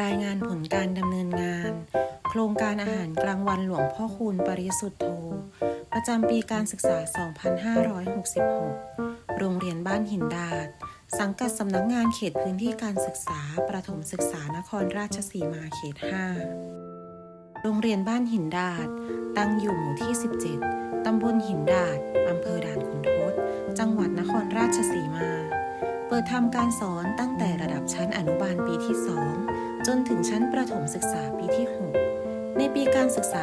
รายงานผลการดำเนินงาน โครงการอาหารกลางวันหลวงพ่อคูณปริสุทธโธ ประจำปีการศึกษา 2566 โรงเรียนบ้านหินดาด สังกัดสำนักงานเขตพื้นที่การศึกษา ประถมศึกษานครราชสีมาเขต 5 โรงเรียนบ้านหินดาด ตั้งอยู่หมู่ที่ 17 ตำบลหินดาด อำเภอด่านขุนทด จังหวัดนครราชสีมาเปิดทำการสอนตั้งแต่ระดับชั้นอนุบาลปีที่ 2 จนถึงชั้นประถมศึกษาปีที่ 6 ในปีการศึกษา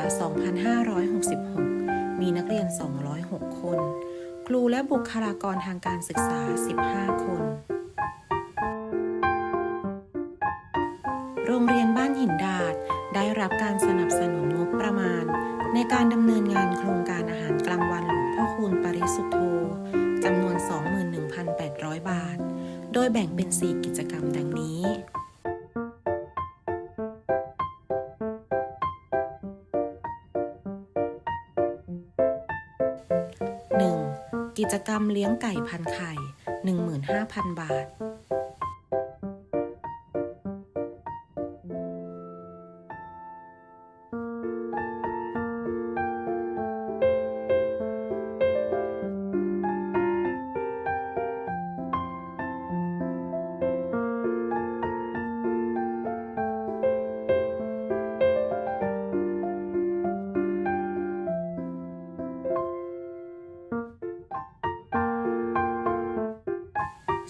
2566 มีนักเรียน 206 คน ครูและบุคลากรทางการศึกษา 15 คน โรงเรียนบ้านหินดาด ได้รับการสนับสนุนงบประมาณ ในการดำเนินงานโครงการอาหารกลางวันหลวงพ่อคูณปริสุทธโธจำนวน 21,800 บาท โดยแบ่งเป็น 4 กิจกรรมดังนี้ กิจกรรมเลี้ยงไก่พันไข่ 15,000 บาท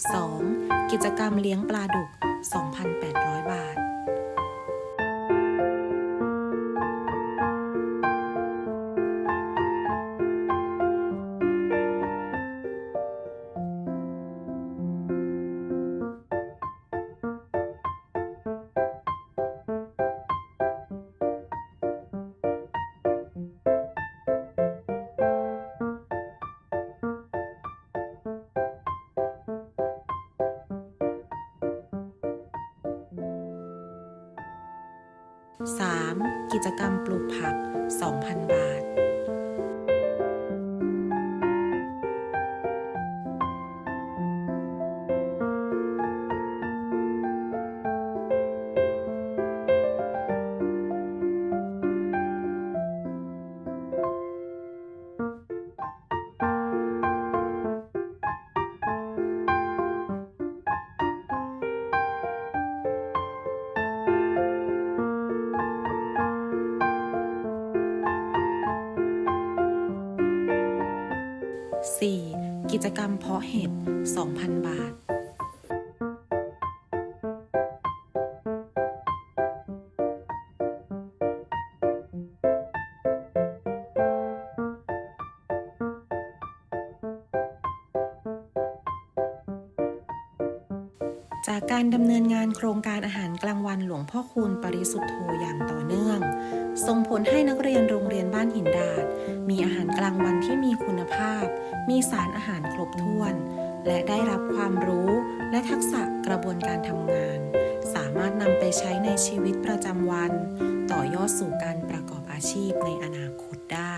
2. กิจกรรมเลี้ยงปลาดุก 3. กิจกรรมปลูกผัก 2,000 บาท 4. กิจกรรมเพาะเห็ด 2,000 บาท จากการดำเนินงานโครงการอาหารกลางวันหลวงพ่อคูณปริสุทธโธอย่างต่อเนื่อง ส่งผลให้นักเรียนโรงเรียนบ้านหินดาดมีอาหารกลางวันที่มีคุณภาพ มีสารอาหารครบถ้วน และได้รับความรู้และทักษะกระบวนการทำงาน สามารถนำไปใช้ในชีวิตประจำวัน ต่อยอดสู่การประกอบอาชีพในอนาคตได้